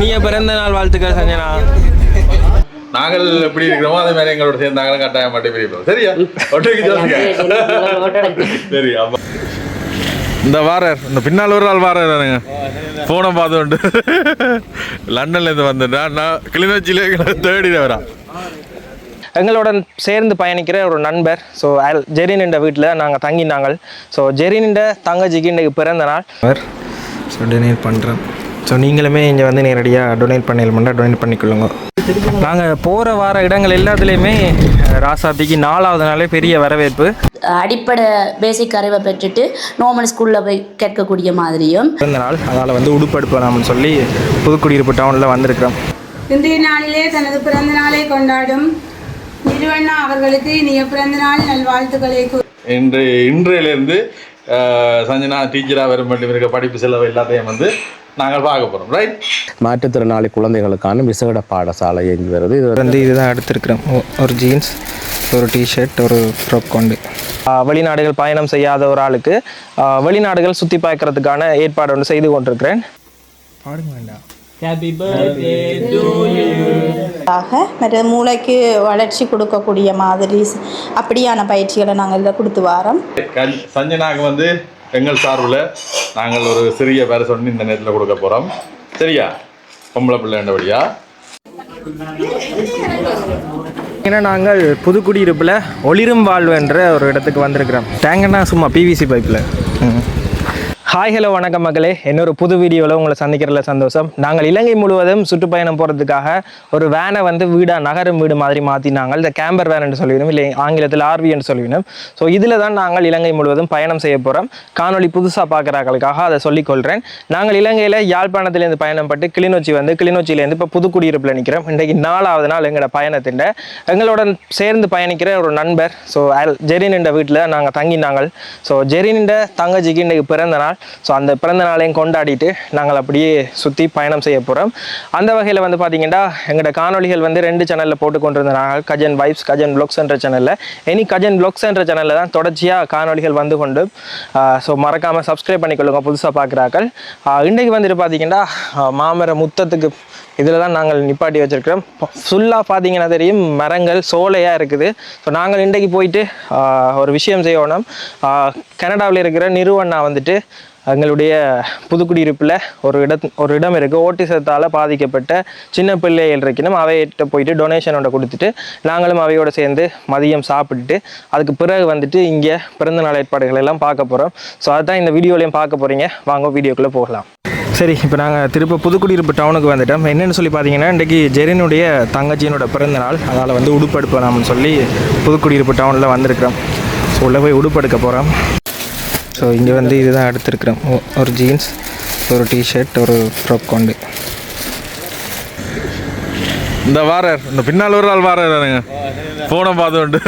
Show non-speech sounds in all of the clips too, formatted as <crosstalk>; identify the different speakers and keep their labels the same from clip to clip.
Speaker 1: இனிய பிறந்த நாள் வாழ்த்துக்கள் சஞ்சனா.
Speaker 2: நாங்கள் எப்படி இருக்கிறோமோ அதே மாதிரி எங்களோட சேர்ந்தாங்களும் கட்டாயம் மட்டும் பிரிப்போம். சரியா? ஒட்டுக்கு சொல்லுங்க சரி ஆமா இந்த வாரர் இந்த பின்னால் ஒரு ஆள் வாரர் தானுங்க போனை பார்த்துட்டு லண்டன்ல இருந்து வந்துட்டா நான் கிளிநொச்சியில தேடி வரா.
Speaker 1: எங்களுடன் சேர்ந்து பயணிக்கிற ஒரு நண்பர் ஸோ ஜெரின் என்ற வீட்டில் நாங்கள் தங்கினாங்க ஸோ ஜெரின் என்ற தங்கச்சிக்கு இன்றைக்கு பிறந்த நாள். டொனேட் பண்ணுறேன் ஸோ நீங்களுமே இங்கே வந்து நேரடியாக டொனேட் பண்ணிடலாம் டொனேட் பண்ணிக்கொள்ளுங்க. நாங்கள் போகிற வார இடங்கள் எல்லாத்துலேயுமே ராசாத்திக்கு நாலாவது நாளே பெரிய வரவேற்பு.
Speaker 3: அடிப்படை பேசிக் அறிவை பெற்றுட்டு நார்மல் ஸ்கூலில் போய் கேட்கக்கூடிய மாதிரியும்.
Speaker 1: பிறந்த நாள் அதனால் வந்து உடுப்படுப்பலாம்னு சொல்லி புதுக்குடியிருப்பு டவுனில் வந்திருக்கிறோம்.
Speaker 4: இன்றைய நாளிலே தனது பிறந்த நாளை கொண்டாடும் நிறுவனா அவர்களுக்கு இனிய பிறந்த நாள் நல்வாழ்த்துக்களை
Speaker 2: இன்று இன்றையிலிருந்து சஞ்சனா டீச்சராக வரும் மட்டும் இருக்க படிப்பு செலவு எல்லாத்தையும் வந்து நாங்கள் பார்க்க போகிறோம் ரைட்
Speaker 5: மாற்றுத்திறனாளி குழந்தைகளுக்கான விசேட பாடசாலை இயங்கி வருது. இது
Speaker 1: வந்து இதுதான் எடுத்திருக்கிறோம். ஒரு ஜீன்ஸ் ஒரு டிஷர்ட் ஒரு ஃப்ராக் கொண்டு. வெளிநாடுகள் பயணம் செய்யாத ஒரு ஆளுக்கு வெளிநாடுகள் சுற்றி பார்க்கறதுக்கான ஏற்பாடு ஒன்று செய்து கொண்டிருக்கிறேன். பாடுங்க வேண்டாம்
Speaker 6: ஆக மற்ற மூளைக்கு வளர்ச்சி கொடுக்கக்கூடிய மாதிரி அப்படியான பயிற்சிகளை நாங்கள் இதில் கொடுத்து வரோம்.
Speaker 2: சஞ்சனாக்கு வந்து எங்கள் சார்பில் நாங்கள் ஒரு சிறிய பேரை சொல்லி இந்த நேரத்தில் கொடுக்க போகிறோம் சரியா? பொம்பளை பிள்ளைண்டபடியா
Speaker 1: ஏன்னா நாங்கள் புதுக்குடியிருப்பில் ஒளிரும் வாழ்வு என்ற ஒரு இடத்துக்கு வந்திருக்கிறோம். டேங்கன்னா சும்மா பிவிசி பைப்பில் ஹாய் ஹலோ வணக்கம் மக்களே. இன்னொரு புது வீடியோவில் உங்களை சந்திக்கிறதுல சந்தோஷம். நாங்கள் இலங்கை முழுவதும் சுற்றுப்பயணம் போகிறதுக்காக ஒரு வேனை வந்து வீடாக நகரும் வீடு மாதிரி மாற்றினாங்க இந்த கேம்பர் வேன் என்று சொல்லிவிடும் இல்லை ஆங்கிலத்தில் ஆர்வி என்று சொல்லிவிடும். ஸோ இதில் தான் நாங்கள் இலங்கை முழுவதும் பயணம் செய்ய போகிறோம் காணொளி புதுசாக பார்க்குறாங்களுக்காக அதை சொல்லிக்கொள்கிறேன் நாங்கள் இலங்கையில் யாழ்ப்பாணத்திலேருந்து பயணப்பட்டு கிளிநொச்சி வந்து கிளிநொச்சியிலேருந்து இப்போ புது குடியிருப்பில் நிற்கிறோம். இன்றைக்கு நாலாவது நாள் எங்களோட பயணத்தின் எங்களுடன் சேர்ந்து பயணிக்கிற ஒரு நண்பர் ஸோ ஜெரின் என்ற வீட்டில் நாங்கள் தங்கினாங்க. ஸோ ஜெரின் தங்கச்சிக்கு இன்றைக்கு பிறந்த நாள். ஸோ அந்த பிறந்த நாளையும் கொண்டாடிட்டு நாங்கள் அப்படியே சுற்றி பயணம் செய்ய போகிறோம் அந்த வகையில் வந்து பார்த்தீங்கன்னா எங்களோட காணொளிகள் வந்து ரெண்டு சேனலில் போட்டு கொண்டிருந்தாங்க கஜன் வைப்ஸ் கஜன் ப்ளாக்ஸ் என்ற சேனலில் எனி கஜன் ப்ளாக்ஸ் என்ற சேனலில் தான் தொடர்ச்சியாக காணொளிகள் வந்து கொண்டு ஸோ மறக்காமல் சப்ஸ்கிரைப் பண்ணிக்கொள்ளுங்க புதுசாக பார்க்குறாக்கள் இன்றைக்கு வந்துட்டு பார்த்தீங்கன்னா மாமர முத்தத்துக்கு இதில் தான் நாங்கள் நிப்பாட்டி வச்சுருக்கிறோம். ஃபுல்லாக பார்த்தீங்கன்னா தெரியும் மரங்கள் சோலையாக இருக்குது. ஸோ நாங்கள் இன்றைக்கு போயிட்டு ஒரு விஷயம் செய்யணும். கனடாவில் இருக்கிற நிறுவனா வந்துட்டு எங்களுடைய புதுக்குடியிருப்பில் ஒரு இடத் ஒரு இடம் இருக்குது ஓட்டிசத்தால் பாதிக்கப்பட்ட சின்ன பிள்ளைகள் இருக்கணும் அவையிட்ட போயிட்டு டொனேஷனோட கொடுத்துட்டு நாங்களும் அவையோடு சேர்ந்து மதியம் சாப்பிட்டுட்டு அதுக்கு பிறகு வந்துட்டு இங்கே பிறந்தநாள் ஏற்பாடுகள் எல்லாம் பார்க்க போகிறோம் ஸோ அதுதான் இந்த வீடியோலையும் பார்க்க போகிறீங்க வாங்க வீடியோக்குள்ளே போகலாம். சரி இப்போ நாங்கள் திரும்ப புதுக்குடியிருப்பு டவுனுக்கு வந்துட்டோம். என்னென்னு சொல்லி பார்த்தீங்கன்னா இன்றைக்கி ஜெரினுடைய தங்கச்சியினோட பிறந்த நாள். அதனால் வந்து உடுப்படுப்பலாம்னு சொல்லி புதுக்குடியிருப்பு டவுனில் வந்திருக்கிறோம். ஸோ உள்ளே போய் உடுப்படுக்க போகிறோம் ஸோ இங்கே வந்து இதுதான் எடுத்திருக்கிறோம். ஒரு ஜீன்ஸ் ஒரு டிஷர்ட் ஒரு ஃப்ராக் கொண்டு.
Speaker 2: இந்த வாரர் இந்த பின்னால் ஒரு ஆள் வாரர் தானுங்க ஃபோனை பார்த்துட்டு.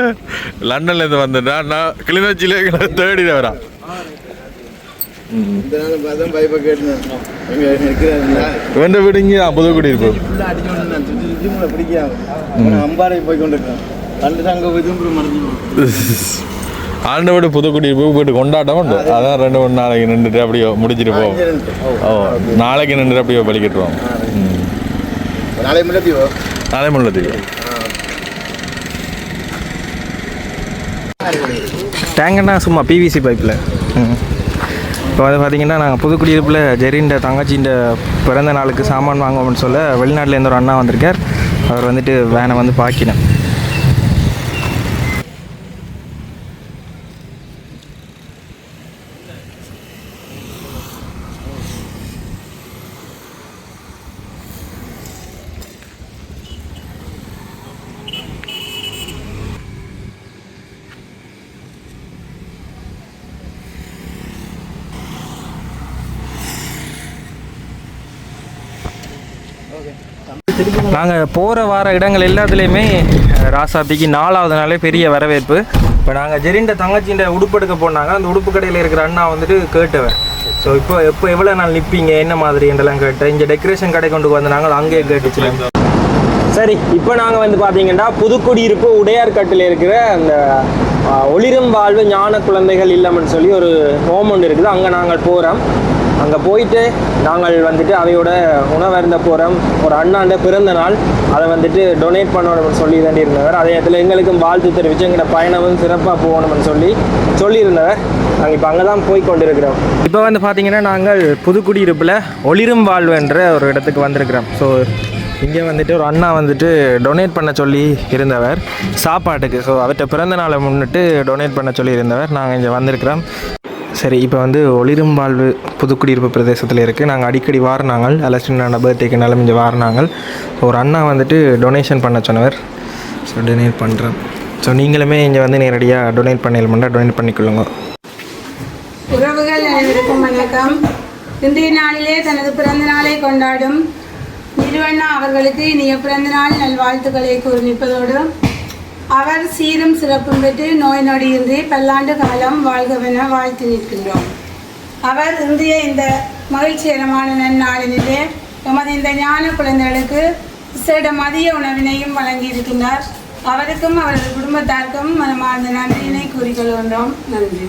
Speaker 2: <laughs> லண்டன்ல இருந்து வந்துட்டா. நான் கிளிநொச்சியிலே தேடி வரா வேண்ட வீடு இங்கே புதுக்குடி இருப்போம் ஆண்ட வீடு புதுக்குடி போயிட்டு கொண்டாட்டம் உண்டு அதான் ரெண்டு மூணு நாளைக்கு நின்றுட்டு அப்படியே முடிச்சிட்டு போவோம் ஓ நாளைக்கு நின்றுட்டு அப்படியே பலிக்கிட்டுருவோம்
Speaker 5: நாளை முன்னே
Speaker 2: நாளை முள்ளத்துக்கு
Speaker 1: டேங்கன்னா சும்மா பிவிசி பைப்பில் இப்போ வந்து பார்த்தீங்கன்னா நாங்கள் புதுக்குடியிருப்பில் ஜெரின்ற தங்கச்சின்ற பிறந்த நாளுக்கு சாமான் வாங்குவோம்னு சொல்ல வெளிநாட்டில் ஒரு அண்ணா வந்திருக்கார். அவர் வந்துட்டு வேனை வந்து பாக்கினேன் நாங்கள் போகிற வார இடங்கள் எல்லாத்துலேயுமே ராசாத்திக்கு நாலாவது நாளே பெரிய வரவேற்பு. இப்போ நாங்கள் ஜெரிண்ட தங்கச்சின்ற உடுப்பு எடுக்க போனாங்க. அந்த உடுப்பு கடையில் இருக்கிற அண்ணா வந்துட்டு கேட்டவன் ஸோ இப்போ எப்போ எவ்வளோ நாள் நிற்பீங்க என்ன மாதிரி? என்றெல்லாம் கேட்டேன். இங்கே டெக்கரேஷன் கடை கொண்டு வந்தாங்க. அங்கேயே கேட்டுச்சு சரி இப்போ நாங்கள் வந்து பார்த்தீங்கன்னா புதுக்குடியிருப்பு உடையார்கட்டில் இருக்கிற அந்த ஒளிரும் வாழ்வு ஞான குழந்தைகள் இல்லம்னு சொல்லி ஒரு ஹோம் ஒன்று இருக்குது. அங்கே நாங்கள் போகிறோம் அங்கே போயிட்டு நாங்கள் வந்துட்டு அவையோட உணவருந்த போகிறோம் ஒரு அண்ணாண்ட பிறந்த நாள். அதை வந்துட்டு டொனேட் பண்ணணும்னு சொல்லி தாண்டி இருந்தவர் அதே இடத்துல எங்களுக்கும் வாழ்த்து தெரிவித்து எங்களோட பயணமும் சிறப்பாக போகணும்னு சொல்லி சொல்லியிருந்தவர். நாங்கள் இப்போ அங்கே தான் போய் கொண்டிருக்கிறோம். இப்போ வந்து பார்த்தீங்கன்னா நாங்கள் புதுக்குடியிருப்பில் ஒளிரும் வாழ்வு என்ற ஒரு இடத்துக்கு வந்திருக்கிறோம். ஸோ இங்கே வந்துட்டு ஒரு அண்ணா வந்துட்டு டொனேட் பண்ண சொல்லி இருந்தவர். சாப்பாட்டுக்கு. ஸோ அவர்கிட்ட பிறந்த நாளை முன்னிட்டு டொனேட் பண்ண சொல்லி இருந்தவர். நாங்கள் இங்கே வந்திருக்கிறோம். சரி இப்போ வந்து ஒளிரும் வாழ்வு புதுக்குடியிருப்பு பிரதேசத்தில் இருக்குது நாங்கள் அடிக்கடி வாரினாங்கள் அலஸ்டினான பர்த்டேக்கு நிலம் இங்கே வாரினாங்கள் ஒரு அண்ணா வந்துட்டு டொனேஷன் பண்ண சொன்னவர். ஸோ டொனேட் பண்ணுறேன் ஸோ நீங்களுமே இங்கே வந்து நேரடியாக டொனேட் பண்ணல டொனேட் பண்ணிக்கொள்ளுங்க.
Speaker 4: உறவுகள் அனைவருக்கும் வணக்கம். இன்றைய நாளிலே தனது பிறந்த நாளை கொண்டாடும் நிறுவனா அவர்களுக்கு இனிய பிறந்தநாள் நல்வாழ்த்துக்களை கூறி நிற்பதோடு அவர் சீரும் சிறப்பும் பெற்று நோய் நொடியின்றி பல்லாண்டு காலம் வாழ்கவென வாழ்த்து நிற்கின்றோம். அவர் இன்றைய இந்த மகிழ்ச்சிகரமான நன்னாளினிலே எமது இந்த ஞான குழந்தைகளுக்கு விசேட மதிய உணவினையும் வழங்கி இருக்கின்றார் அவருக்கும் அவரது குடும்பத்தாருக்கும் மனமார்ந்த நன்றியினை கூறிக்கொள்கின்றோம். நன்றி.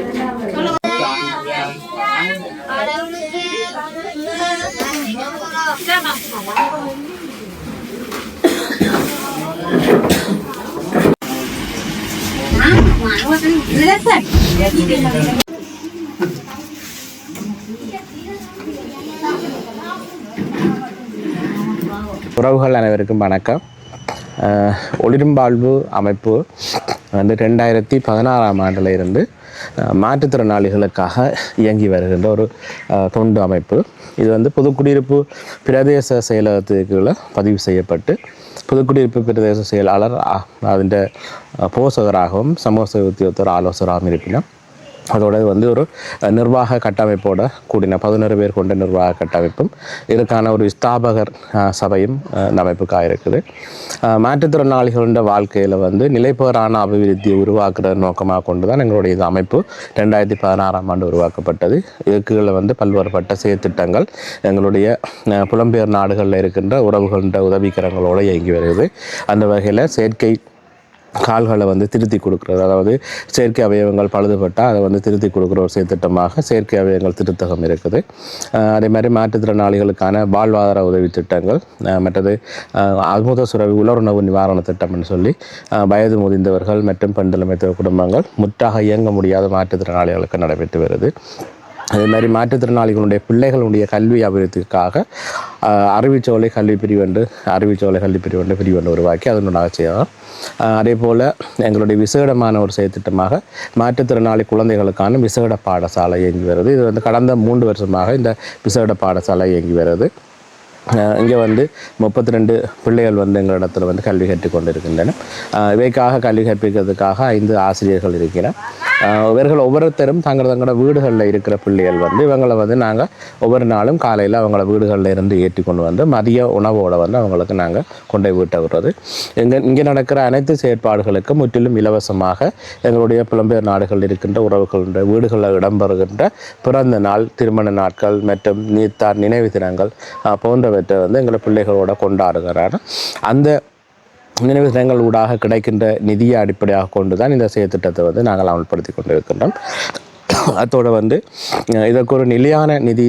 Speaker 5: உறவுகள் அனைவருக்கும் வணக்கம். ஒளிரும்பாழ்வு அமைப்பு வந்து ரெண்டாயிரத்தி பதினாறாம் ஆண்டில் இருந்து மாற்றுத்திறனாளிகளுக்காக இயங்கி வருகின்ற ஒரு தொண்டு அமைப்பு. இது வந்து புதுக்குடியிருப்பு பிரதேச செயலகத்துக்குள்ள பதிவு செய்யப்பட்டு புதுக்குடியிருப்பு பிரதேச செயலாளர் அ- போசகராகவும் சமூக சேவை உத்தியோகத்தர் ஆலோசகராகவும் இருப்பினும் அதோட வந்து ஒரு நிர்வாக கட்டமைப்போட கூடின பதினொரு பேர் கொண்ட நிர்வாக கட்டமைப்பும் இதற்கான ஒரு ஸ்தாபகர் சபையும் அமைப்புக்காக இருக்குது. அஹ், மாற்றுத்திறனாளிகளோட வாழ்க்கையில் வந்து நிலைப்பேறான அபிவிருத்தியை உருவாக்குற நோக்கமாக கொண்டு தான் எங்களுடைய இது அமைப்பு ரெண்டாயிரத்தி பதினாறாம் ஆண்டு உருவாக்கப்பட்டது. இதுக்குள்ள வந்து பல்வேறுபட்ட செயற்திட்டங்கள் எங்களுடைய புலம்பெயர் நாடுகளில் இருக்கின்ற உறவுகள உதவிக்கரங்களோடு இயங்கி வருகிறது அந்த வகையில் செயற்கை கால்களை வந்து திருத்தி கொடுக்குறது. அதாவது செயற்கை அவயவங்கள் பழுதுபட்டால் அதை வந்து திருத்தி கொடுக்குற ஒரு செயற்திட்டமாக செயற்கை அவயவங்கள் திருத்தகம் இருக்குது. அதே மாதிரி மாற்றுத்திறனாளிகளுக்கான வாழ்வாதார உதவி திட்டங்கள் மற்றது அமுத சுரவி உலருணவு நிவாரண திட்டம்னு சொல்லி வயது முதிர்ந்தவர்கள் மற்றும் பெண் குடும்பங்கள் முற்றாக இயங்க முடியாத மாற்றுத்திறனாளிகளுக்கு நடைபெற்று வருது. அதே மாதிரி மாற்றுத்திறனாளிகளுடைய பிள்ளைகளுடைய கல்வி அபிவிருத்திக்காக அறிவிச்சோலை கல்வி பிரிவு அறிவிச்சோலை கல்வி பிரிவு என்று உருவாக்கி என்று உருவாக்கி அதனுடைய செய்யலாம் அதே போல் எங்களுடைய விசேடமான ஒரு செயற்திட்டமாக மாற்றுத்திறனாளி குழந்தைகளுக்கான விசேட பாடசாலை இயங்கி வருது. இது வந்து கடந்த மூன்று வருஷமாக இந்த விசேட பாடசாலை இயங்கி வருது. இங்கே வந்து முப்பத்தி ரெண்டு பிள்ளைகள் வந்து எங்கள் இடத்துல வந்து கல்வி கற்றுக் கொண்டிருக்கின்றன இவைக்காக கல்வி கற்பிக்கிறதுக்காக ஐந்து ஆசிரியர்கள் இருக்கிறார். இவர்கள் ஒவ்வொருத்தரும் தங்கள் தங்களோட வீடுகளில் இருக்கிற பிள்ளைகள் வந்து இவங்களை வந்து நாங்கள் ஒவ்வொரு நாளும் காலையில் அவங்கள வீடுகளில் இருந்து ஏற்றி கொண்டு வந்து மதிய உணவோடு வந்து அவங்களுக்கு நாங்கள் கொண்டு போய் விட்ட விடுறது. இங்கே இங்கே நடக்கிற அனைத்து செயற்பாடுகளுக்கும் முற்றிலும் இலவசமாக எங்களுடைய புலம்பெயர் நாடுகளில் இருக்கின்ற உறவுகளுடைய வீடுகளில் இடம்பெறுகின்ற பிறந்த நாள் திருமண நாட்கள் மற்றும் நீத்தார் நினைவு தினங்கள் போன்ற போன்றவற்றை வந்து எங்களை பிள்ளைகளோட கொண்டாடுகிறார். அந்த நினைவு தினங்கள் ஊடாக கிடைக்கின்ற நிதியை அடிப்படையாக கொண்டு தான் இந்த செயற்திட்டத்தை வந்து நாங்கள் அமல்படுத்தி கொண்டிருக்கின்றோம். அதோடு வந்து இதற்கு ஒரு நிலையான நிதி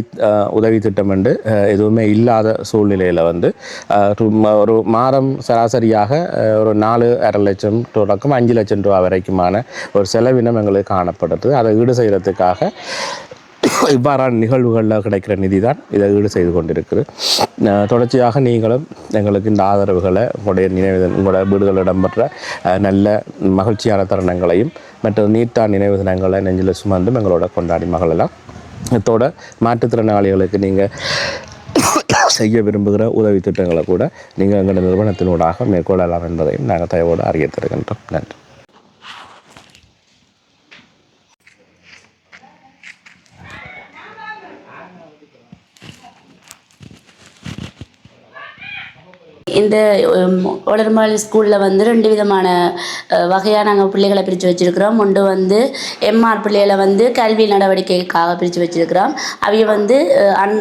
Speaker 5: உதவி திட்டம் என்று எதுவுமே இல்லாத சூழ்நிலையில் வந்து ஒரு மாதம் சராசரியாக ஒரு நாலு அரை லட்சம் தொடக்கம் அஞ்சு லட்சம் ரூபா வரைக்குமான ஒரு செலவினம் எங்களுக்கு காணப்படுது. அதை ஈடு செய்கிறதுக்காக இவ்வாறான நிகழ்வுகளில் கிடைக்கிற நிதி தான் இதை ஈடு செய்து கொண்டிருக்குது தொடர்ச்சியாக நீங்களும் எங்களுக்கு இந்த ஆதரவுகளை உங்களுடைய நினைவு உங்களோட வீடுகளில் இடம்பெற்ற நல்ல மகிழ்ச்சியான தருணங்களையும் மற்றும் நீட்டா நினைவு தினங்களை நெஞ்சில் சுமந்தும் எங்களோட கொண்டாடி மகளெல்லாம் இதோட மாற்றுத்திறனாளிகளுக்கு நீங்கள் செய்ய விரும்புகிற உதவி திட்டங்களை கூட நீங்கள் எங்கள் நிறுவனத்தினூடாக மேற்கொள்ளலாம் என்பதையும் நாங்கள் தயவோடு அறிய தருகின்றோம். நன்றி.
Speaker 3: இந்த ஒளர்மாள் ஸ்கூலில் வந்து ரெண்டு விதமான வகையாக நாங்கள் பிள்ளைகளை பிரித்து வச்சுருக்கிறோம். ஒன்று வந்து எம்ஆர் பிள்ளைகளை வந்து கல்வி நடவடிக்கைக்காக பிரித்து வச்சுருக்கிறோம். அவைய வந்து அன்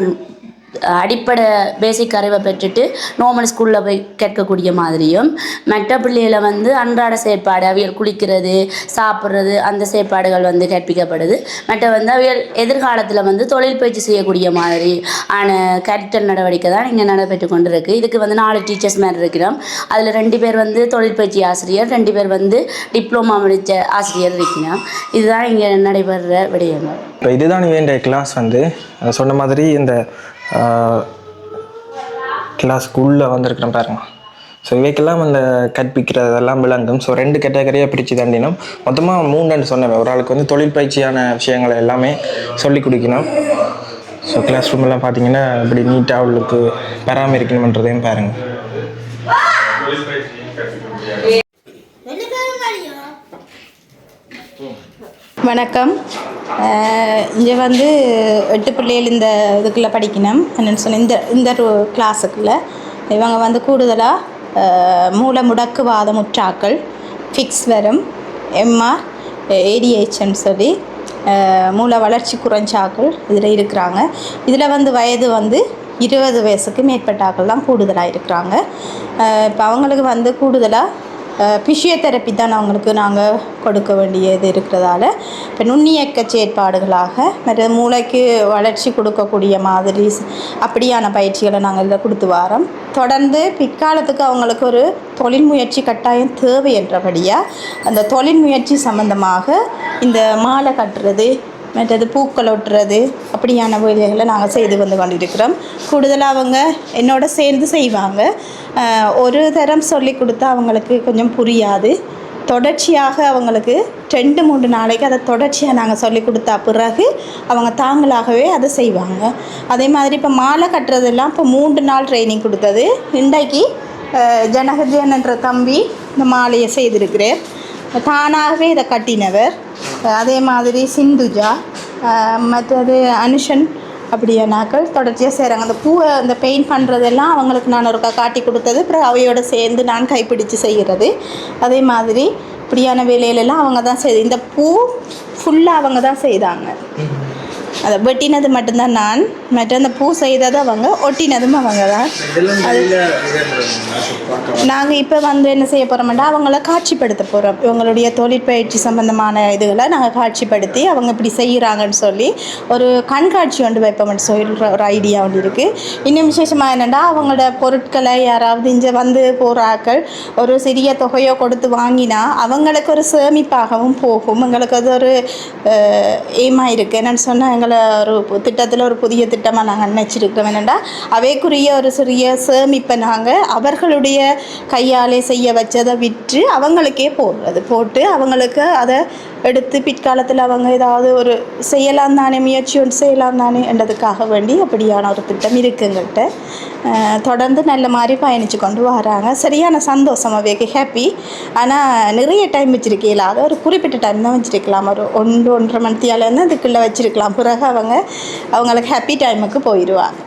Speaker 3: அடிப்படை பேசிக் அறிவை பெற்றுட்டு நார்மல் ஸ்கூலில் போய் கேட்கக்கூடிய மாதிரியும் மற்ற பிள்ளைகளை வந்து அன்றாட செயற்பாடு அவியல் குளிக்கிறது சாப்பிட்றது அந்த செயற்பாடுகள் வந்து கற்பிக்கப்படுது. மற்ற வந்து அவியல் எதிர்காலத்தில் வந்து தொழில் பயிற்சி செய்யக்கூடிய மாதிரி ஆன கேரக்டர் நடவடிக்கை தான் இங்கே நடைபெற்று கொண்டு இருக்குது இதுக்கு வந்து நாலு டீச்சர்ஸ் மாதிரி இருக்கிறோம். அதில் ரெண்டு பேர் வந்து தொழில் பயிற்சி ஆசிரியர் ரெண்டு பேர் வந்து டிப்ளமா முடித்த ஆசிரியர் இருக்கிறோம். இதுதான் இங்கே நடைபெறுற விடயங்கள்.
Speaker 1: இப்போ இதுதான் வேண்டிய கிளாஸ் வந்து. சொன்ன மாதிரி இந்த கிளாஸ்க்குள்ளே வந்திருக்கிறேன் பாருங்க. ஸோ இவைக்கெல்லாம் அந்த கற்பிக்கிறதெல்லாம் விளங்கும். ஸோ ரெண்டு கேட்டகரியாக பிரித்து தண்டினோம். மொத்தமாக மூணுன்னு சொன்னேன். ஒரு ஆளுக்கு வந்து தொழில் பயிற்சியான விஷயங்களை எல்லாமே சொல்லி கொடுக்கணும். ஸோ கிளாஸ் ரூம் எல்லாம் பார்த்தீங்கன்னா இப்படி நீட்டாக அவளுக்கு பராமரிக்கணுன்றதையும் பாருங்கள்
Speaker 6: வணக்கம். இங்கே வந்து எட்டு பிள்ளைகள் இந்த இதுக்குள்ளே படிக்கணும். என்னென்னு சொன்ன இந்த இந்த கிளாஸுக்குள்ளே இவங்க வந்து கூடுதலாக மூல முடக்குவாத முற்றாக்கள் ஃபிக்ஸ் வரும். எம்ஆர் ஏடிஹெச்ன்னு சொல்லி அஹ், மூல வளர்ச்சி குறைஞ்சாக்கள் இதில் இருக்கிறாங்க. இதில் வந்து வயது வந்து இருபது வயசுக்கு மேற்பட்ட ஆக்கள் தான் கூடுதலாக இருக்கிறாங்க. இப்போ அவங்களுக்கு வந்து கூடுதலாக பிசியோதெரப்பி தான் அவங்களுக்கு நாங்கள் கொடுக்க வேண்டியது இருக்கிறதால இப்போ நுண்ணியக்க செயற்பாடுகளாக மற்ற மூளைக்கு வளர்ச்சி கொடுக்கக்கூடிய மாதிரி அப்படியான பயிற்சிகளை நாங்கள் இதில் கொடுத்து வரோம். தொடர்ந்து பிற்காலத்துக்கு அவங்களுக்கு ஒரு தொழில் முயற்சி கட்டாயம் தேவை என்றபடியாக அந்த தொழில் முயற்சி சம்பந்தமாக இந்த மாலை கட்டுறது மற்றது பூக்கள் ஒட்டுறது அப்படியான வேலைகளை நாங்கள் செய்து வந்து கொண்டிருக்கிறோம். கூடுதலாக அவங்க என்னோட சேர்ந்து செய்வாங்க. ஒரு தரம் சொல்லி கொடுத்தா அவங்களுக்கு கொஞ்சம் புரியாது. தொடர்ச்சியாக அவங்களுக்கு ரெண்டு மூன்று நாளைக்கு அதை தொடர்ச்சியாக நாங்கள் சொல்லி கொடுத்தா பிறகு அவங்க தாங்களாகவே அதை செய்வாங்க. அதே மாதிரி இப்போ மாலை கட்டுறதெல்லாம் இப்போ மூன்று நாள் ட்ரைனிங் கொடுத்தது. இன்றைக்கு அஹ், ஜனகஜன் என்ற தம்பி இந்த மாலையை செய்திருக்கிறேன் தானாகவே இதை கட்டினவர். அதே மாதிரி சிந்துஜா மற்றது அனுஷன் அப்படியானாக்கள் தொடர்ச்சியாக செய்கிறாங்க அந்த பூவை அந்த பெயிண்ட் பண்ணுறதெல்லாம் அவங்களுக்கு நான் ஒருக்கா காட்டி கொடுத்தது. அப்புறம் அவையோடு சேர்ந்து நான் கைப்பிடித்து செய்கிறது அதே மாதிரி இப்படியான வேலையிலெல்லாம் அவங்க தான் செய்து இந்த பூ ஃபுல்லாக அவங்க தான் செய்தாங்க. அதை வெட்டினது மட்டும்தான் நான். மற்ற அந்த பூ செய்தது அவங்க ஒட்டினதும் அவங்க தான். அது நாங்கள் இப்போ வந்து என்ன செய்ய போகிறோம்னா அவங்கள காட்சிப்படுத்த போகிறோம் இவங்களுடைய தொழிற்பயிற்சி சம்பந்தமான இதுகளை நாங்கள் காட்சிப்படுத்தி அவங்க இப்படி செய்கிறாங்கன்னு சொல்லி ஒரு கண்காட்சி ஒன்று வைப்போம்னு சொல்கிற ஒரு ஐடியா ஒன்று இருக்குது இன்னும் விசேஷமாக என்னென்னா அவங்களோட பொருட்களை யாராவது இங்கே வந்து போகிற ஆட்கள் ஒரு சிறிய தொகையோ கொடுத்து வாங்கினா அவங்களுக்கு ஒரு சேமிப்பாகவும் போகும். எங்களுக்கு அது ஒரு எய்மாக இருக்குது என்னென்னு சொன்னால் எங்களை ஒரு திட்டத்தில் ஒரு புதிய திட்டமாக நாங்கள் நினச்சிருக்கிறோம் என்னென்னா அவைக்குரிய ஒரு சிறிய சேமிப்பை நாங்கள் அவர்களுடைய கையாலே செய்ய வச்சதை விற்று அவங்களுக்கே போடுறது. போட்டு அவங்களுக்கு அதை எடுத்து பிற்காலத்தில் அவங்க ஏதாவது ஒரு செய்யலாம் தானே முயற்சி ஒன்று செய்யலாம் தானே என்றதுக்காக வேண்டி அப்படியான ஒரு திட்டம் இருக்குது தொடர்ந்து நல்ல மாதிரி பயணித்து கொண்டு வராங்க. சரியான சந்தோஷம் அவைக்கு ஹாப்பி ஆனால் நிறைய டைம் வச்சுருக்கீங்களா? அதை ஒரு குறிப்பிட்ட டைம் தான் வச்சுருக்கலாம். ஒரு ஒன்று ஒன்றரை மணித்தியாலேருந்து அதுக்குள்ளே வச்சுருக்கலாம். பிறகு அவங்க அவங்களுக்கு ஹாப்பி டைமுக்கு போயிடுவாங்க.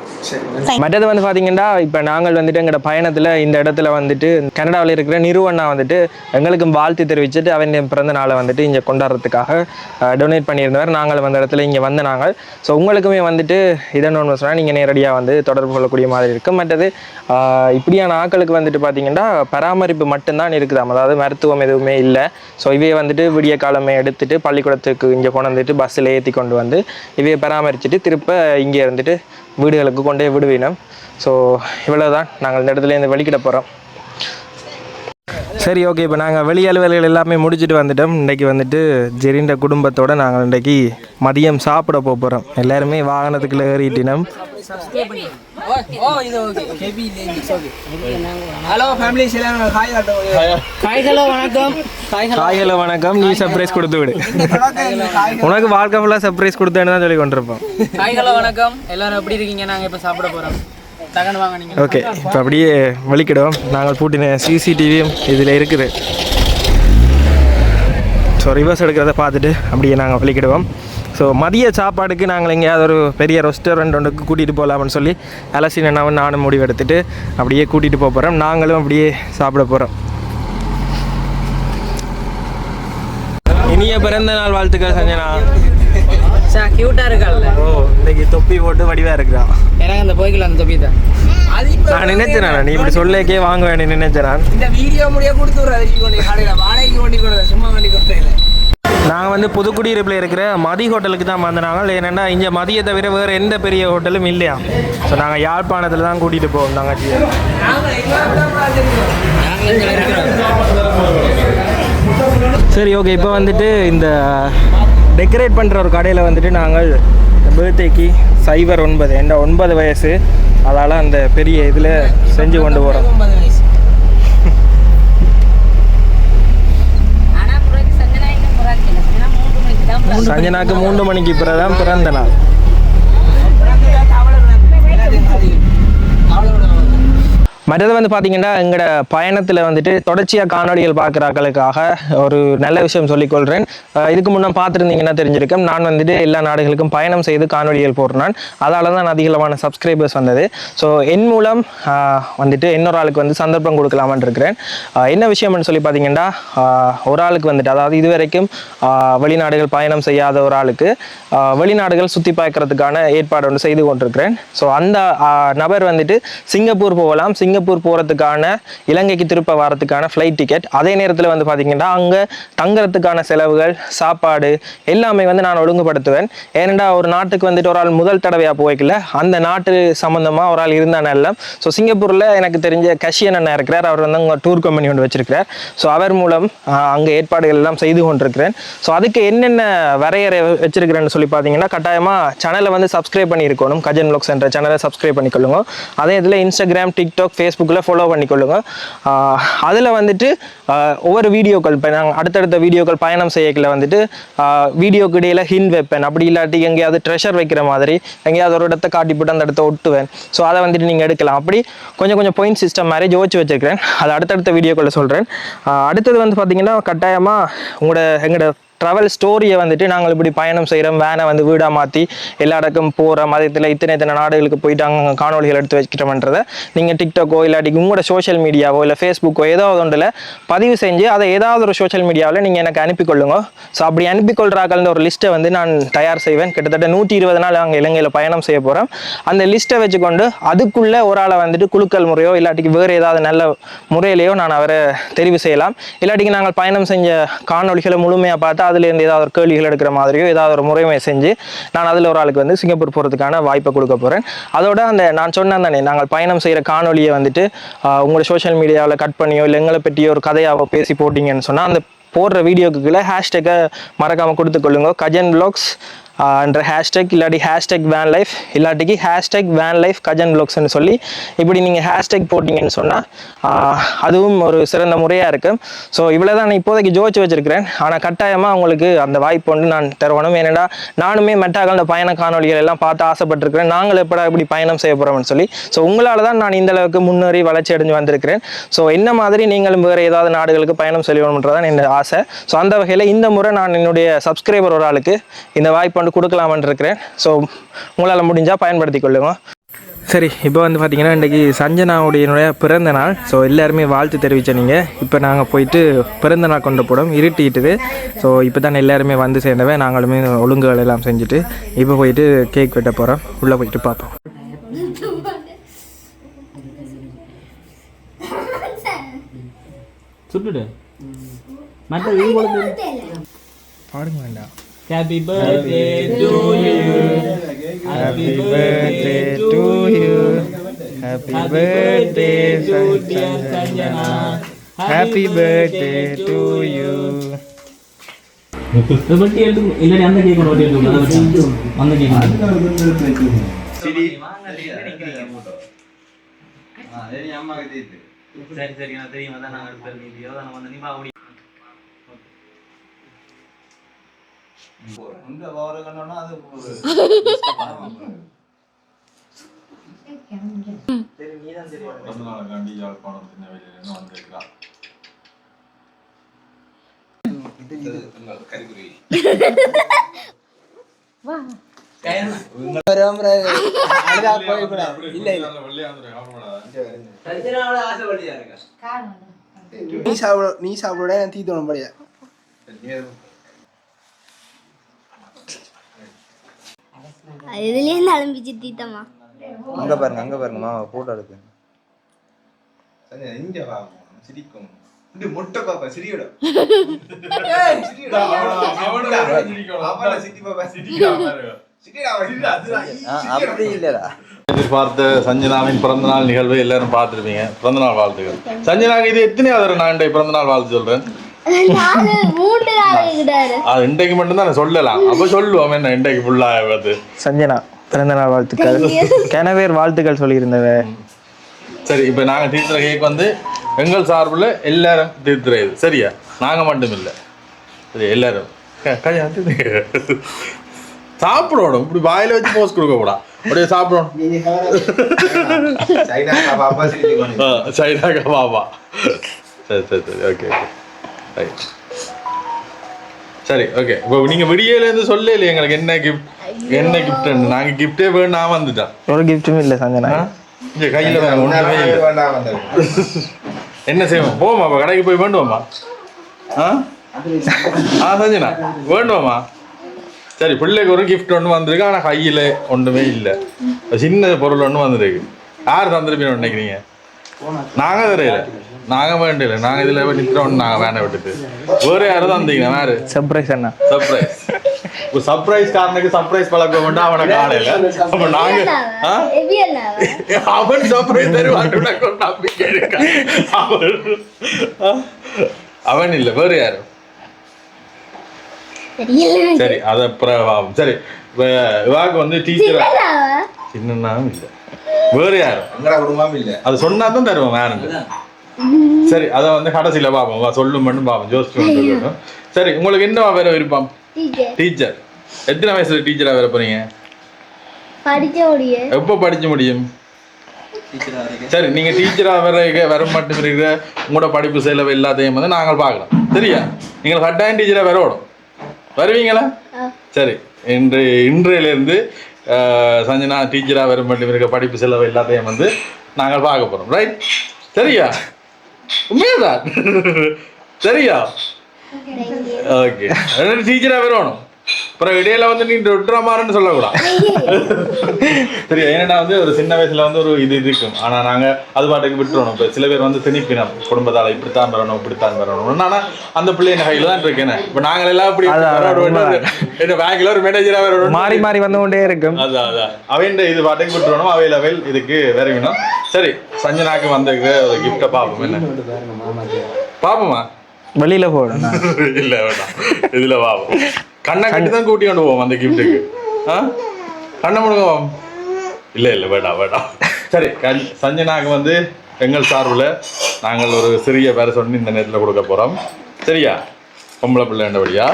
Speaker 1: மற்றது வந்து பார்த்தீங்கன்னா இப்போ நாங்கள் வந்துட்டு எங்களோட பயணத்தில் இந்த இடத்துல வந்துட்டு கனடாவில் இருக்கிற நிறுவனா வந்துட்டு எங்களுக்கும் வாழ்த்து தெரிவிச்சுட்டு அவன் பிறந்த நாளை வந்துட்டு இங்கே கொண்டாடுறதுக்காக டொனேட் பண்ணியிருந்தவர். நாங்கள் வந்த இடத்துல இங்கே வந்த நாங்கள். ஸோ உங்களுக்குமே வந்துட்டு இதன் ஒன்று சொன்னால் நீங்கள் நேரடியாக வந்து தொடர்பு கொள்ளக்கூடிய மாதிரி இருக்கும். மற்றது ஆஹ், இப்படியான ஆட்களுக்கு வந்துட்டு பார்த்தீங்கன்னா பராமரிப்பு மட்டும்தான் இருக்குதாம். அதாவது மருத்துவம் எதுவுமே இல்லை. ஸோ இவையை வந்துட்டு விடிய காலமே எடுத்துட்டு பள்ளிக்கூடத்துக்கு இங்கே கொண்டு வந்துட்டு பஸ்ஸில் ஏற்றி கொண்டு வந்து இவையை பராமரிச்சுட்டு திருப்ப இங்கே இருந்துட்டு வீடுகளுக்கு கொண்டே விடுவினோம். ஸோ இவ்வளவுதான். நாங்கள் இந்த இடத்துல இருந்து வெளிக்கிட போகிறோம் சரி ஓகே. இப்போ நாங்கள் வெளி அலுவல்கள் எல்லாமே முடிச்சுட்டு வந்துட்டோம். இன்றைக்கி வந்துட்டு ஜெரிண்ட குடும்பத்தோடு நாங்கள் இன்றைக்கி மதியம் சாப்பிட போக போகிறோம் எல்லாருமே வாகனத்துக்குள்ள ஏறிட்டினோம். ஹலோ வணக்கம். நீ சர்ப்ரைஸ் கொடுத்து விடு. உனக்கு வாழ்க்கை ஃபுல்லாக சர்ப்ரைஸ் கொடுத்தேன்னு தான் சொல்லி கொண்டிருப்போம்.
Speaker 7: ஹாய் ஹலோ வணக்கம். எல்லாரும் எப்படி இருக்கீங்க? நாங்கள் இப்போ சாப்பிட போகிறோம்
Speaker 1: ஓகே இப்போ அப்படியே வலிக்கிடுவோம் நாங்கள் பூட்டின சிசிடிவியும் இதில் இருக்குது. ஸோ ரிவர்ஸ் எடுக்கிறத பார்த்துட்டு அப்படியே நாங்கள் வலிக்கிடுவோம். ஸோ மதிய சாப்பாடுக்கு நாங்கள் எங்கேயாவது ஒரு பெரிய ரெஸ்டாரண்ட் ஒன்றுக்கு கூட்டிகிட்டு போகலாம்னு சொல்லி அலசி நானும் நானும் முடிவு எடுத்துட்டு அப்படியே கூட்டிகிட்டு போக போகிறோம் நாங்களும் அப்படியே சாப்பிட போகிறோம் இனிய பிறந்த நாள் வாழ்த்துக்கள் சஞ்சனா.
Speaker 7: சார் க்யூட்டாக இருக்கால்ல
Speaker 1: ஓ இன்னைக்கு தொப்பி போட்டு வடிவாக இருக்கிறான்
Speaker 7: எனக்கு அந்த போய்க்கல அந்த தொப்பி தான்
Speaker 1: நான் நினைச்சேன் நான், நீ இப்படி சொல்லேக்கே வாங்க வேண்டிய நினைச்சேன் நான்
Speaker 7: இந்த வீடியோ முடிய கொடுத்து கடையில் வாடகைக்கு கொண்டு கொடுறது சும்மா வண்டி கொடுத்தேன்
Speaker 1: நாங்கள் வந்து புதுக்குடியிருப்பில் இருக்கிற மதி ஹோட்டலுக்கு தான் வந்தாங்க ஏன்னா இங்கே மதியை தவிர வேறு எந்த பெரிய ஹோட்டலும் இல்லையா. ஸோ நாங்கள் யாழ்ப்பாணத்தில் தான் கூட்டிகிட்டு போவோம் தங்கச்சி. சரி ஓகே இப்போ வந்துட்டு இந்த டெக்கரேட் பண்ணுற ஒரு கடையில் வந்துட்டு நாங்கள் பர்த்டேக்கு சைபர் ஒன்பது என்ற ஒன்பது வயசு அதால் அந்த பெரிய இதில் செஞ்சு கொண்டு போகிறோம் சஞ்சனாக்கு மூன்று மணிக்கு பிறகு தான் பிறந்த நாள். மற்றது வந்து பார்த்தீங்கன்னா எங்களோட பயணத்தில் வந்துட்டு தொடர்ச்சியாக காணொலிகள் பார்க்குறாக்களுக்காக ஒரு நல்ல விஷயம் சொல்லிக்கொள்கிறேன் இதுக்கு முன்னே பார்த்துருந்தீங்கன்னா தெரிஞ்சிருக்கும். நான் வந்துட்டு எல்லா நாடுகளுக்கும் பயணம் செய்து காணொலிகள் போடுறேன். அதால் தான் அதிகளவான சப்ஸ்கிரைபர்ஸ் வந்தது. ஸோ என் மூலம் வந்துட்டு இன்னொரு ஆளுக்கு வந்து சந்தர்ப்பம் கொடுக்கலாமான்னு இருக்கிறேன். என்ன விஷயம்னு சொல்லி பார்த்தீங்கன்னா ஒரு ஆளுக்கு வந்துட்டு அதாவது இது வரைக்கும் வெளிநாடுகள் பயணம் செய்யாத ஒரு ஆளுக்கு வெளிநாடுகள் சுற்றி பார்க்கறதுக்கான ஏற்பாடு ஒன்று செய்து கொண்டிருக்கிறேன். ஸோ அந்த நபர் வந்துட்டு சிங்கப்பூர் போகலாம். சிங்கப்பூர் போகிறதுக்கான இலங்கைக்கு திருப்ப வரதுக்கான ஃப்ளைட் டிக்கெட் அதே நேரத்தில் வந்து பார்த்தீங்கன்னா அங்கே தங்குறதுக்கான செலவுகள் சாப்பாடு எல்லாமே வந்து நான் ஒழுங்குபடுத்துவேன். ஏனெண்டா ஒரு நாட்டுக்கு வந்துட்டு ஒரு ஆள் முதல் தடவையாக போய்க்கல. அந்த நாட்டு சம்மந்தமாக ஒரு ஆள் இருந்தா நல்ல. ஸோ சிங்கப்பூரில் எனக்கு தெரிஞ்ச கஷியன் அண்ணன் இருக்கிறார். அவர் வந்து அங்கே டூர் கம்பெனி ஒன்று வச்சிருக்கிறார். ஸோ அவர் மூலம் அங்கே ஏற்பாடுகள் எல்லாம் செய்து கொண்டிருக்கிறேன். ஸோ அதுக்கு என்னென்ன வரையறை வச்சிருக்கிறேன்னு சொல்லி பார்த்தீங்கன்னா கட்டாயமாக சேனலை வந்து சப்ஸ்கிரைப் பண்ணியிருக்கணும். கஜன் ப்ளாக்ஸ் என்ற சேனலை சப்ஸ்கிரைப் பண்ணிக்கொள்ளுங்க. அதே இதில் இன்ஸ்டாகிராம் டிக்டாக் ஃபேஸ்புக்கில் ஃபாலோ பண்ணிக்கொள்ளுங்க. அதில் வந்துட்டு ஒவ்வொரு வீடியோக்கள் இப்போ நாங்கள் அடுத்தடுத்த வீடியோக்கள் பயணம் செய்யக்கில் வந்துட்டு வீடியோக்கு இடையில ஹின் வைப்பேன். அப்படி இல்லாட்டி எங்கேயாவது ட்ரெஷர் வைக்கிற மாதிரி எங்கேயாவது ஒரு இடத்த காட்டி போட்டு அந்த இடத்த ஒட்டுவேன். ஸோ அதை வந்துட்டு நீங்கள் எடுக்கலாம். அப்படி கொஞ்சம் கொஞ்சம் பாயிண்ட் சிஸ்டம் மாதிரி ஜோதிச்சு வச்சிருக்கிறேன் அது அடுத்தடுத்த வீடியோக்களில் சொல்கிறேன் அடுத்தது வந்து பார்த்திங்கன்னா கட்டாயமாக உங்களோட எங்களோட ட்ராவல் ஸ்டோரியை வந்துட்டு நாங்கள் இப்படி பயணம் செய்கிறோம் வேனை வந்து வீடாக மாற்றி எல்லா இடக்கும் போகிறோம் மதத்தில் இத்தனை இத்தனை நாடுகளுக்கு போயிட்டு அங்கே காணொலிகள் எடுத்து வச்சுக்கிறோம்ன்றதை நீங்கள் டிக்டாக்கோ இல்லாட்டி உங்களோட சோஷியல் மீடியாவோ இல்லை ஃபேஸ்புக்கோ ஏதாவது ஒன்றில் பதிவு செஞ்சு அதை ஏதாவது ஒரு சோஷியல் மீடியாவில் நீங்கள் எனக்கு அனுப்பிக்கொள்ளுங்க ஸோ அப்படி அனுப்பிக்கொள்றாக்கள்ன்ற ஒரு லிஸ்ட்டை வந்து நான் தயார் செய்வேன். கிட்டத்தட்ட நூற்றி இருபது நாள் அங்கே இலங்கையில் பயணம் செய்ய போகிறோம் அந்த லிஸ்ட்டை வச்சுக்கொண்டு அதுக்குள்ளே ஒரு ஆளை வந்துட்டு குலுக்கல் முறையோ இல்லாட்டிக்கு வேறு ஏதாவது நல்ல முறையிலையோ நான் அவரை தெரிவு செய்யலாம். இல்லாட்டிக்கு நாங்கள் பயணம் செஞ்ச காணொளிகளை முழுமையாக பார்த்து அதுலேருந்து ஏதாவது ஒரு கேள்விகள் எடுக்கிற மாதிரியோ ஏதாவது ஒரு முறைமை செஞ்சு நான் அதில் ஒரு ஆளுக்கு வந்து சிங்கப்பூர் போகிறதுக்கான வாய்ப்பை கொடுக்க போகிறேன் அதோட அந்த நான் சொன்னேன் தானே நாங்கள் பயணம் செய்கிற காணொலியை வந்துட்டு உங்களோட சோஷியல் மீடியாவில் கட் பண்ணியோ இல்லை எங்களை பற்றியோ ஒரு கதையாவோ பேசி போட்டிங்கன்னு சொன்னால் அந்த போடுற வீடியோக்கு கீழே ஹேஷ்டேக்கை மறக்காமல் கொடுத்துக்கொள்ளுங்க கஜன் ப்ளாக்ஸ் என்ற ஹேஷ்டேக் இல்லாட்டி ஹேஷ்டேக் வேன் லைஃப் இல்லாட்டிக்கு ஹேஷ்டேக் வேன் லைஃப் கஜன் ப்ளாக்ஸ்னு சொல்லி இப்படி நீங்கள் ஹேஷ்டேக் போட்டிங்கன்னு சொன்னால் அதுவும் ஒரு சிறந்த முறையாக இருக்கும் ஸோ இவ்வளோ தான் நான் இப்போதைக்கு ஜோதிச்சு வச்சிருக்கிறேன். ஆனால் கட்டாயமாக உங்களுக்கு அந்த வாய்ப்பு வந்து நான் தருவணும். ஏன்னா நானுமே மெட்டாக்கள் அந்த பயண காணொலிகள் எல்லாம் பார்த்து ஆசைப்பட்டிருக்கிறேன். நாங்கள் எப்படா இப்படி பயணம் செய்ய போகிறோம்னு சொல்லி. ஸோ உங்களால் தான் நான் இந்த அளவுக்கு முன்னேறி வளர்ச்சி அடைஞ்சு வந்திருக்கிறேன். ஸோ என்ன மாதிரி நீங்களும் வேறு ஏதாவது நாடுகளுக்கு பயணம் செய்யணுன்றதான் என்னோட ஆசை. ஸோ அந்த வகையில் இந்த முறை நான் என்னுடைய சப்ஸ்கிரைபர் ஒரு ஆளுக்கு இந்த வாய்ப்பு வந்து கொடுக்கலாமான்னு இருக்கிறேன். ஸோ உங்களால் முடிஞ்சால் பயன்படுத்தி கொள்ளுங்க. சரி இப்போ வந்து பார்த்தீங்கன்னா இன்றைக்கி சஞ்சனாவுடைய பிறந்த நாள். ஸோ எல்லாருமே வாழ்த்து தெரிவிச்ச நீங்கள் இப்போ நாங்கள் போயிட்டு பிறந்த நாள் கொண்டு போடும் இருட்டிட்டுது. ஸோ இப்போ தான் எல்லாருமே வந்து சேர்ந்தவன். நாங்களுமே ஒழுங்குகள் எல்லாம் செஞ்சுட்டு இப்போ போயிட்டு கேக் வெட்ட போகிறோம் உள்ளே போயிட்டு பார்ப்போம். பாடுங்க வேண்டாம்.
Speaker 8: Happy birthday to you happy birthday
Speaker 1: to you happy birthday
Speaker 8: Sanjana
Speaker 1: happy birthday to you
Speaker 8: வட்டி எடுத்து இல்லடி அந்த கேக் வட்டி எடுத்து அந்த கேக் சரி சரி நான் தெரியும் அதான் நான் எடுத்து நீ நீ
Speaker 7: சாப்பிட நீ சாப்பிட நான் தீ தோணும் படியா
Speaker 9: இதுலயே நலம்பிச்சு தீத்தம்மா
Speaker 10: அங்க பாருங்க அங்க பாருங்க மாமா போட்டோ எடுக்கு இங்க வா சிரிக்கும். இந்த முட்டை பாப்பா சிரியோட அப்படி இல்லடா.
Speaker 2: எதிர்பார்த்த சஞ்சனாவின் பிறந்தநாள் நிகழ்வை எல்லாரும் பார்த்துருப்பீங்க. பிறந்தநாள் வாழ்த்துக்கள். சஞ்சனாக்கு இது எத்தனையாவது நான் இன்றைய பிறந்தநாள் வாழ்த்து சொல்றேன்.
Speaker 9: நாள்
Speaker 2: இன்றைக்கு மட்டும்தான் நான் சொல்லலாம். அப்ப சொல்லுவோம் என்ன இன்றைக்கு ஃபுல்லாக பார்த்து
Speaker 1: சஞ்சனா பிறந்தநாள் வாழ்த்துக்கள். கனவேர் வாழ்த்துக்கள் சொல்லியிருந்தவ.
Speaker 2: சரி இப்போ நாங்கள் தீர்த்துற கேக் வந்து எங்கள் சார்பில் எல்லாரும் தீர்த்துறது சரியா? நாங்கள் மட்டும் இல்லை சரி எல்லாரும். சாப்பிடணும். இப்படி வாயில வச்சு போஸ் கொடுக்க கூடாது. அப்படியே சாப்பிடணும். <laughs>
Speaker 10: சைனா
Speaker 2: பாபா சரி சரி சரி. Okay okay. ரைட் சரி ஓகே இப்போ நீங்கள் விடியலேருந்து சொல்லலையே எங்களுக்கு என்ன கிஃப்ட் என்ன கிஃப்ட் நாங்கள் கிஃப்டே வேணும் நான் வந்துட்டேன்
Speaker 1: ஒரு கிஃப்ட்டுமே இல்லை சஞ்சனா
Speaker 2: இங்கே கையில் ஒன்றுமே இல்லை. என்ன செய்வோம்? போமா அப்போ கடைக்கு போய் வேண்டுவோமா? ஆ? ஆ சஞ்சனா வேண்டுவோமா? சரி பிள்ளைக்கு ஒரு கிஃப்ட் ஒன்று வந்திருக்கு. ஆனால் கையில் ஒன்றுமே இல்லை. சின்ன பொருள் ஒன்று வந்திருக்கு. யார் தந்திருப்பீங்க நினைக்கிறீங்க? நாங்கள் தெரியல. நாங்கள் வேண்டியல. நாங்கள் இதில் நிற்கிறோம் நாங்கள் வேணை விட்டுட்டு. வேறு யாரும் தந்தீங்க வேறு.
Speaker 1: சர்ப்ரைஸ் அண்ணா.
Speaker 2: சர்ப்ரைஸ் சர்ப்ரைஸ் காரனுக்கு சர்ப்ரைஸ் பழக்கம் வேண்டாம் அவனை காலையில். அப்போ நாங்கள்
Speaker 9: என்ன
Speaker 2: அவன் சர்ப்ரைஸ் தருவான் அவன்? அவன் இல்ல. வேற யாரு? சரி அத சரி. இவாக்கு வந்து டீச்சர் சின்னனாவும் இல்ல. வேற யாரு?
Speaker 10: எங்கடா குடும்பம் இல்ல
Speaker 2: அது சொன்னா தான் தருவோம் வேறுங்க சரி அதை வந்து கடைசியில பார்ப்போம் வா சொல்லும் மட்டும் பார்ப்போம் ஜோசிச்சு சரி உங்களுக்கு என்ன வேற விருப்பம்?
Speaker 9: டீச்சர்.
Speaker 2: டீச்சர். எத்தனை வயசுல டீச்சரா வேற போறீங்க?
Speaker 9: படிச்ச முடிய.
Speaker 2: எப்போ படிச்சு முடியும்? சரி நீங்க டீச்சரா வர வர மட்டும் இருக்கிற உங்களோட படிப்பு செலவு எல்லாத்தையும் வந்து நாங்கள் பார்க்கலாம். சரியா? நீங்கள் கட்டாயம் டீச்சரா வரணும் வருவீங்களா? சரி இன்று இன்றையிலேருந்து சஞ்சனா டீச்சரா வர மட்டும் இருக்க படிப்பு செலவு எல்லாத்தையும் வந்து நாங்கள் பார்க்க போறோம். ரைட் சரியா? உண்மையாதான்? <laughs> சரியா? ஓகே டீச்சரா வரணும் அப்புறம் இடையில வந்து நீ விட்டுறமாருன்னு சொல்லக்கூடாது. சரியா? ஏன்னா வந்து ஒரு சின்ன வயசுல வந்து ஒரு இது இருக்கும். ஆனா நாங்க அது பாட்டுக்கு விட்டுறணும். இப்ப சில பேர் வந்து திணிப்பினம். குடும்பத்தால இப்படித்தான் வரணும் இப்படித்தான் வரணும். ஆனா அந்த பிள்ளை என்ன கையில தான் இருக்கேன் இப்ப நாங்கள் எல்லாம் இப்படி. என்ன பேங்க்ல ஒரு மேனேஜரா வரணும்
Speaker 1: மாறி மாறி வந்து கொண்டே இருக்கும்.
Speaker 2: அதான் அதான் அவைண்ட இது பாட்டுக்கு விட்டுறணும். அவையில் அவையில் இதுக்கு விரைவினோம். சரி சஞ்சனாக்கு வந்திருக்கிற ஒரு கிஃப்டை பார்ப்போம் என்ன? பார்ப்போமா
Speaker 1: வெளியில போடும் <laughs>
Speaker 2: இல்ல வேண்டாம். இதுல பாப்போம். கண்ணை கட்டி தான் கூட்டி கொண்டு போவோம் அந்த கிஃப்ட்டுக்கு ஆ? கண்ணை முடுங்க இல்ல இல்ல வேண்டாம் வேண்டாம் சரி கண்- சஞ்சனாக்கு வந்து எங்கள் சார்பில் நாங்கள் ஒரு சிறிய பேரை சொல்லி இந்த நேரத்தில் கொடுக்க போறோம். சரியா? பொம்பளை பிள்ளைண்டபடியா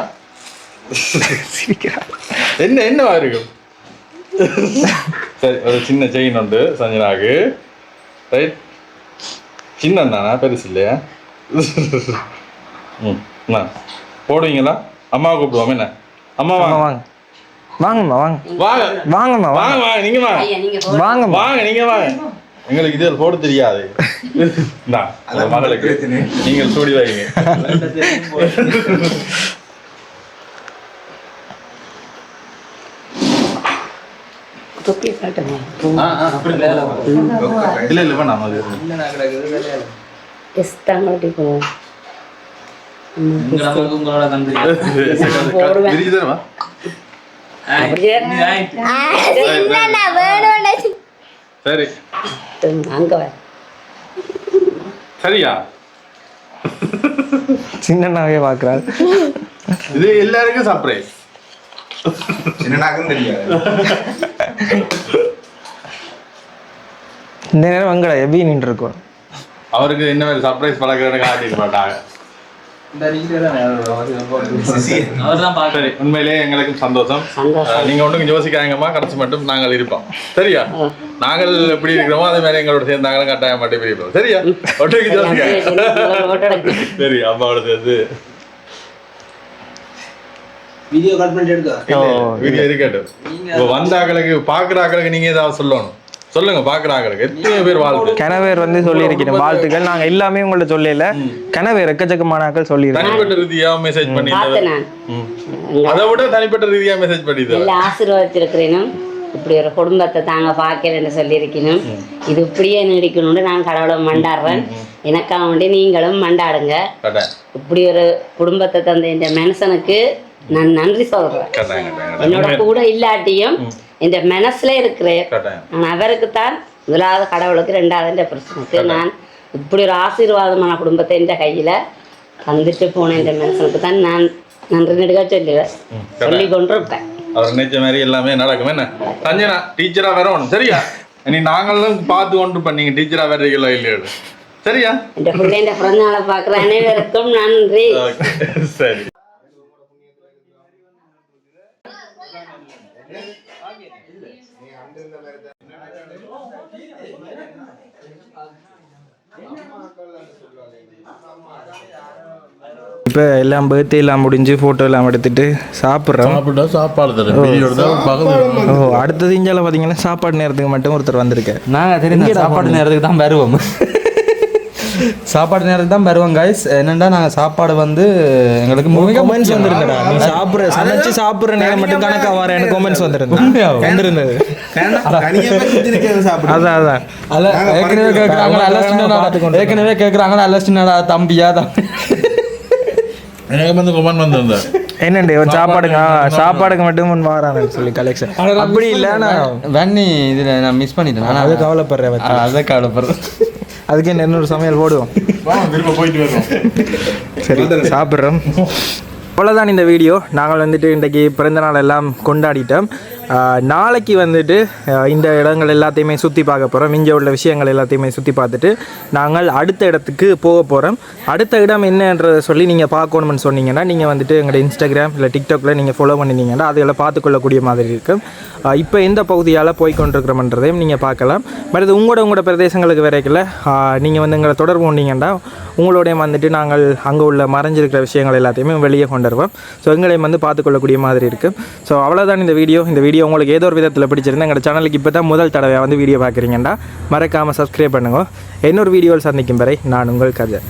Speaker 2: என்ன என்னவா இருக்கும் சரி ஒரு சின்ன செயின் உண்டு சஞ்சனாக்கு. ரைட் சின்ன தானா? பெருசு இல்லையா? ம். போடுவீங்களா? அம்மாவை கூப்பிடுவோம் என்ன? அம்மா வாங்க.
Speaker 1: வாங்க. வாங்கம்மா வாங்க.
Speaker 2: வாங்க.
Speaker 1: வாங்கம்மா
Speaker 2: வாங்க.
Speaker 1: வாங்க
Speaker 2: வாங்க நீங்க வாங்க.
Speaker 1: வாங்கம்மா.
Speaker 2: வாங்க நீங்க வாங்க. எங்களுக்கு இது போட தெரியாது. மகளுக்கு. நீங்கள் சூடி வைங்க. இல்ல இல்ல வேணாம் அது
Speaker 8: உங்களோட <laughs>
Speaker 2: சரி சரியா?
Speaker 1: சின்னனாவே பாக்குறாரு.
Speaker 2: இது எல்லாருக்கும் சர்ப்ரைஸ்
Speaker 10: சின்னனாக்கும் தெரியாது.
Speaker 1: இந்த நேரம் எங்கடா எபி நின்று இருக்கோம்
Speaker 2: அவருக்கு என்ன மாதிரி சர்ப்ரைஸ் பழக்கிறதுக்கு ஆட்டிக்க மாட்டாங்க <laughs> உண்மையிலேயே எங்களுக்கும் சந்தோஷம். நீங்க ஒன்றும் யோசிக்காங்கம்மா கடைசி மட்டும் நாங்கள் இருப்போம். சரியா? நாங்கள் எப்படி இருக்கிறோமோ அதே மாதிரி எங்களோட சேர்ந்து நாங்களும் கட்டாயம் மட்டும் இருப்போம். சரியா? <laughs> ஒன்றுக்கு யோசிக்காங்க சரி அம்மாவோட சேர்ந்து.
Speaker 7: வீடியோ கட் பண்ணிட்டு எடுக்க
Speaker 2: வீடியோ இருக்கட்டும் வந்த ஆக்களுக்கு பார்க்குற ஆக்களுக்கு நீங்க ஏதாவது சொல்லணும். சொல்லுங்க ஆக்களுக்கு எத்தனை பேர் வாழ்த்து.
Speaker 1: கணவர் வந்து சொல்லியிருக்கிறேன் வாழ்த்துக்கள். நாங்க எல்லாமே உங்கள்ட்ட சொல்லல. கணவர் எக்கச்சக்கமான ஆக்கள் சொல்லியிருக்கேன்
Speaker 2: தனிப்பட்ட ரீதியா மெசேஜ் பண்ணி. அதை விட தனிப்பட்ட ரீதியா மெசேஜ் பண்ணிது
Speaker 11: நல்ல ஆசீர்வாதத்திருக்கிறேனும் இப்படி ஒரு குடும்பத்தை தாங்க பார்க்கிறேன்னு சொல்லியிருக்கணும். இது இப்படியே நீடிக்கணும்னு நான் கடவுளை மண்டாடுறேன். எனக்காக வேண்டி நீங்களும் மண்டாடுங்க. இப்படி ஒரு குடும்பத்தை தந்த இந்த மனுஷனுக்கு நான் நன்றி சொல்றேன். என்னோட கூட இல்லாட்டியும் இந்த மனசுல இருக்கிறேன் நான் அவருக்குத்தான் முதலாவது கடவுளுக்கு ரெண்டாவது இந்த பிரச்சனைக்கு நான் இப்படி ஒரு ஆசீர்வாதமான குடும்பத்தை இந்த கையில தந்துட்டு போன இந்த மனுஷனுக்கு தான் நான் நன்றி நெடுக சொல்லுவேன் சொல்லி கொண்டிருப்பேன்.
Speaker 2: அவர் நினைச்ச மாதிரி எல்லாமே நடக்கும் என்ன? சஞ்சனா டீச்சரா வரணும் சரியா? இனி நாங்களும் பார்த்து கொண்டு பண்ணீங்க டீச்சரா வர்றீங்களோ இல்லையோ? சரியா?
Speaker 11: இந்த பிள்ளைங்க பிறந்த நாளை பார்க்குற அனைவருக்கும் நன்றி. <laughs>
Speaker 2: சரி
Speaker 1: இப்போ எல்லாம் பர்த்டே எல்லாம் முடிஞ்சு ஃபோட்டோ எல்லாம் எடுத்துட்டு சாப்பிட்றோம்.
Speaker 2: சாப்பிட்டா சாப்பாடு பக்கத்து
Speaker 1: ஓ. அடுத்தது இஞ்சால பார்த்தீங்கன்னா சாப்பாடு நேரத்துக்கு மட்டும் ஒருத்தர் வந்திருக்காரு.
Speaker 8: நாங்கள் தெரிந்த சாப்பாடு நேரத்துக்கு தான் வருவோம். சாப்பாடு நேரத்துக்கு தான் வருவோம் கைஸ் என்னென்னா நாங்கள் சாப்பாடு வந்து எங்களுக்கு
Speaker 1: கொமெண்ட்ஸ் வந்திருந்தடா. நீ சாப்பிட்ற சமைச்சு சாப்பிட்ற நேரம் மட்டும் கணக்கா வர எனக்கு கொமெண்ட்ஸ்? வந்திருந்தது.
Speaker 7: சாப்பிடு
Speaker 1: அதான். அதான்
Speaker 8: அல்ல ஏற்கனவே கேட்குறாங்க சின்னடா ஏற்கனவே கேட்குறாங்க சின்னடா தம்பியா தம்பி.
Speaker 2: எனக்கு வந்து கொமெண்ட் வந்திருந்தேன்
Speaker 1: என்னண்டு இவன் சாப்பாடுங்க ஆ, சாப்பாடுக்கு மட்டும் முன் வாரான்னு சொல்லி கலெக்ஷன் அப்படி இல்லை நான்
Speaker 8: வன்னி இதில் நான் மிஸ் பண்ணிட்டேன்.
Speaker 1: அது
Speaker 8: ஆனால்
Speaker 1: கவலைப்படுறேன் வச்சு.
Speaker 8: அதை கவலைப்படுறேன்.
Speaker 1: அதுக்கு இன்னொரு சமையல் போடுவோம். சரி சாப்பிட்றோம். அவ்வளோதான் இந்த வீடியோ. நாங்கள் வந்துட்டு இன்றைக்கி பிறந்த நாள் எல்லாம் கொண்டாடிட்டோம். நாளைக்கு வந்துட்டு இந்த இடங்கள் எல்லாத்தையுமே சுற்றி பார்க்க போகிறோம் இங்கே உள்ள விஷயங்கள் எல்லாத்தையுமே சுற்றி பார்த்துட்டு நாங்கள் அடுத்த இடத்துக்கு போக போகிறோம் அடுத்த இடம் என்னன்றதை சொல்லி நீங்கள் பார்க்கணும்னு சொன்னீங்கன்னா நீங்கள் வந்துட்டு எங்களோட இன்ஸ்டாகிராம் இல்லை டிக்டாக்ல நீங்கள் ஃபாலோ பண்ணினீங்கன்னா அதெல்லாம் பார்த்துக்கொள்ளக்கூடிய மாதிரி இருக்கும். இப்போ எந்த பகுதியால் போய் கொண்டிருக்கிறோம்ன்றதையும் நீங்கள் பார்க்கலாம். மற்றது உங்களோட உங்களோட பிரதேசங்களுக்கு வரைக்கல நீங்கள் வந்து எங்களை தொடர்பு கொண்டீங்கன்னா உங்களோடைய வந்துட்டு நாங்கள் அங்கே உள்ள மறைஞ்சிருக்கிற விஷயங்கள் எல்லாத்தையுமே வெளியே கொண்டு வருவோம். ஸோ எங்களையும் வந்து பார்த்துக்கொள்ளக்கூடிய மாதிரி இருக்கும். ஸோ அவ்வளோதான் இந்த வீடியோ. இந்த வீடியோ உங்களுக்கு ஏதோ ஒரு விதத்தில் பிடிச்சிருந்தா எங்கள் சேனலுக்கு இப்போ தான் முதல் தடவை வந்து வீடியோ பார்க்குறீங்கன்னா மறக்காமல் சப்ஸ்கிரைப் பண்ணுங்க. இன்னொரு வீடியோவில் சந்திக்கும் வரை நான் உங்கள் கதை